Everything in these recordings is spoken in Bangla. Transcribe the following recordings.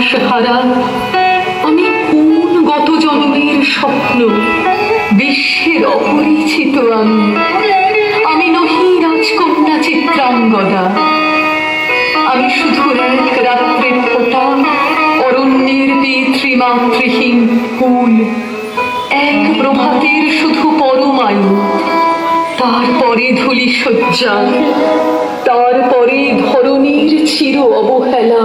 আশাহারা আমি কোন গত জন্মের স্বপ্ন, বিশ্বের অপরিচিত আমি। আমি নহি রাজকন্যা চিত্রাঙ্গদা। আমি শুধু এক রাত্রের ফোটা, অরণ্যের পিতৃমাতৃহীন কুল। এক প্রভাতের শুধু পরমায়ু তারপরে ধুলি শয্যা তারপরে ধরণীর চির অবহেলা।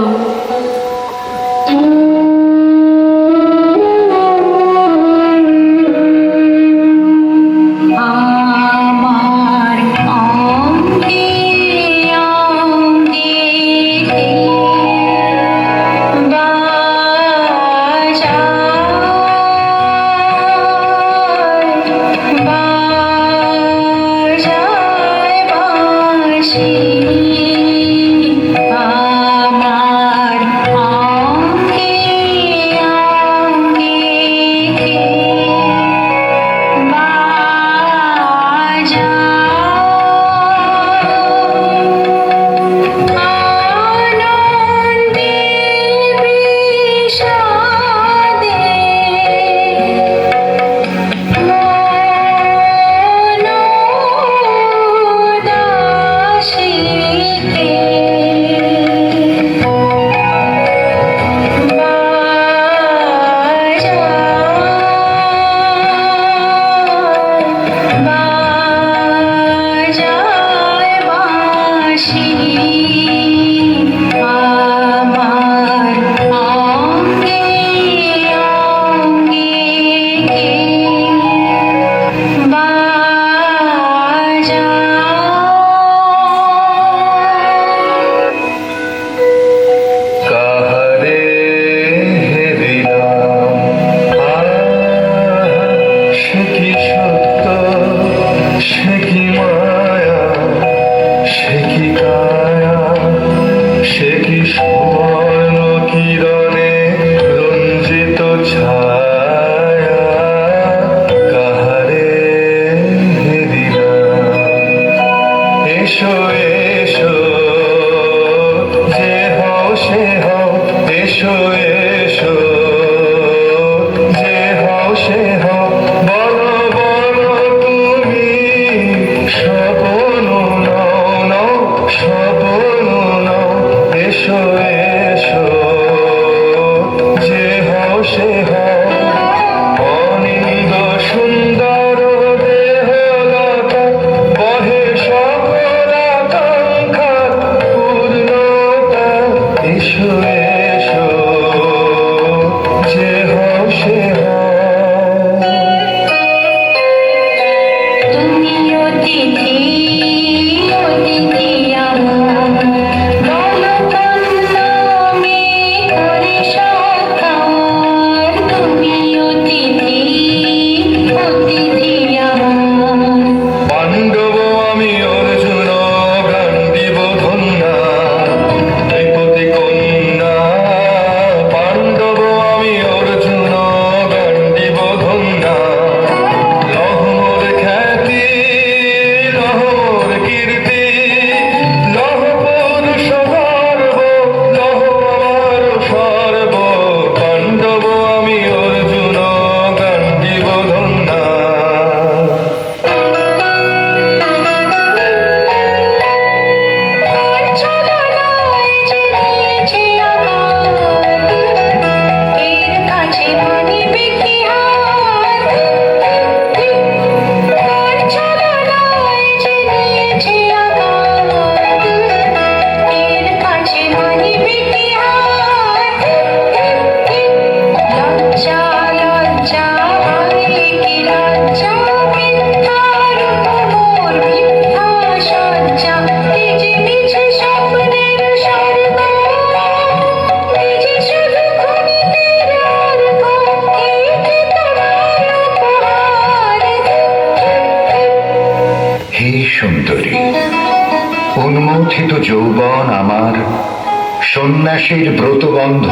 সন্ন্যাসীর ব্রতবন্ধ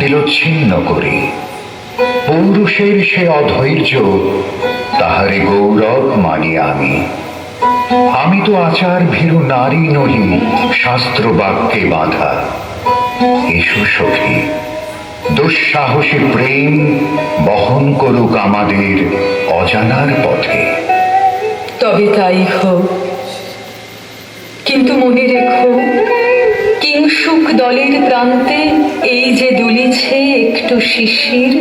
দিলচ্ছিন্ন করি। পৌরুষের সে অধৈর্য, তাহারে গৌরব মানি আমি। আমি তো আচার ভীরু নারী নহি, শাস্ত্র বাক্যে বাঁধা। এসু সখী, দুঃসাহসী প্রেম বহন করুক আমাদের অজানার পথে। তবে তাই হোক, কিন্তু মনে রেখো দলের প্রান্তে এই যে দুলিছে একটু শিশির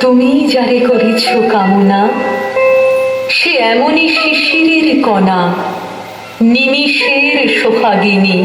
তুমি যারে করেছ কামনা, সে এমনই শিশিরের কণা, নিমিষের সোহাগিনী।